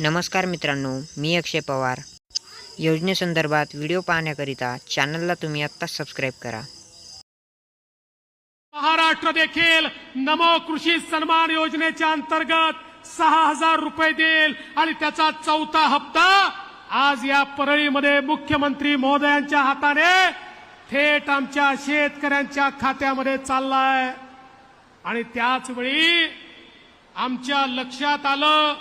नमस्कार मित्रांनो मी अक्षय पवार. योजनेसंदर्भात व्हिडिओ पाहण्याकरिता चॅनलला तुम्ही आत्ताच सबस्क्राईब करा. महाराष्ट्र देखील नमो कृषी सन्मान योजनेच्या अंतर्गत सहा हजार रुपये देईल आणि त्याचा चौथा हप्ता आज या परळीमध्ये मुख्यमंत्री महोदयांच्या हाताने थेट आमच्या शेतकऱ्यांच्या खात्यामध्ये चाललाय. आणि त्याच वेळी आमच्या लक्षात आलं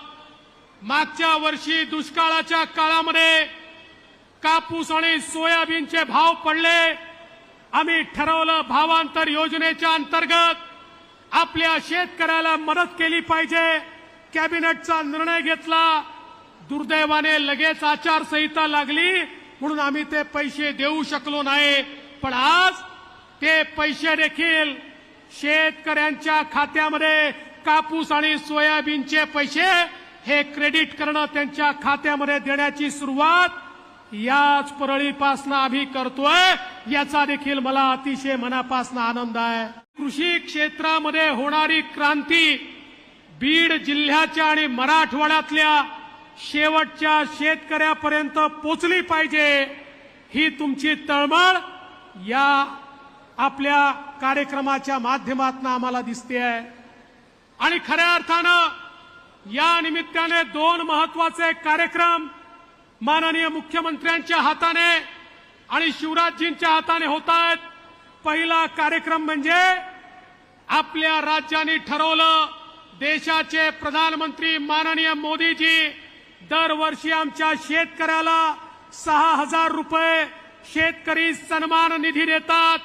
मागच्या वर्षी दुष्काळाच्या काळामध्ये कापूस आणि सोयाबीनचे भाव पडले. आम्ही ठरवलं भावांतर योजनेच्या अंतर्गत आपल्या शेतकऱ्याला मदत केली पाहिजे. कॅबिनेटचा निर्णय घेतला. दुर्दैवाने लगेच आचारसंहिता लागली. म्हणून आम्ही ते पैसे देऊ शकलो नाही. पण आज ते पैसे देखील शेतकऱ्यांच्या खात्यामध्ये कापूस आणि सोयाबीनचे पैसे हे क्रेडिट करणं त्यांच्या खात्यामध्ये देण्याची सुरुवात याच परळीपासनं आम्ही करतोय. याचा देखील मला अतिशय मनापासून आनंद आहे. कृषी क्षेत्रामध्ये होणारी क्रांती बीड जिल्ह्याच्या आणि मराठवाड्यातल्या शेवटच्या शेतकऱ्यापर्यंत पोचली पाहिजे ही तुमची तळमळ या आपल्या कार्यक्रमाच्या माध्यमातून आम्हाला दिसते आहे आणि खऱ्या अर्थानं या निमित्ताने दोन महत्त्वाचे कार्यक्रम माननीय मुख्यमंत्र्यांच्या हाताने आणि शिवराजजींच्या हाताने होत आहेत पहिला कार्यक्रम म्हणजे आपल्या राज्याने ठरवलं देशाचे प्रधानमंत्री माननीय मोदीजी दरवर्षी आमच्या शेतकऱ्याला सहा हजार रुपये शेतकरी सन्मान निधी देतात.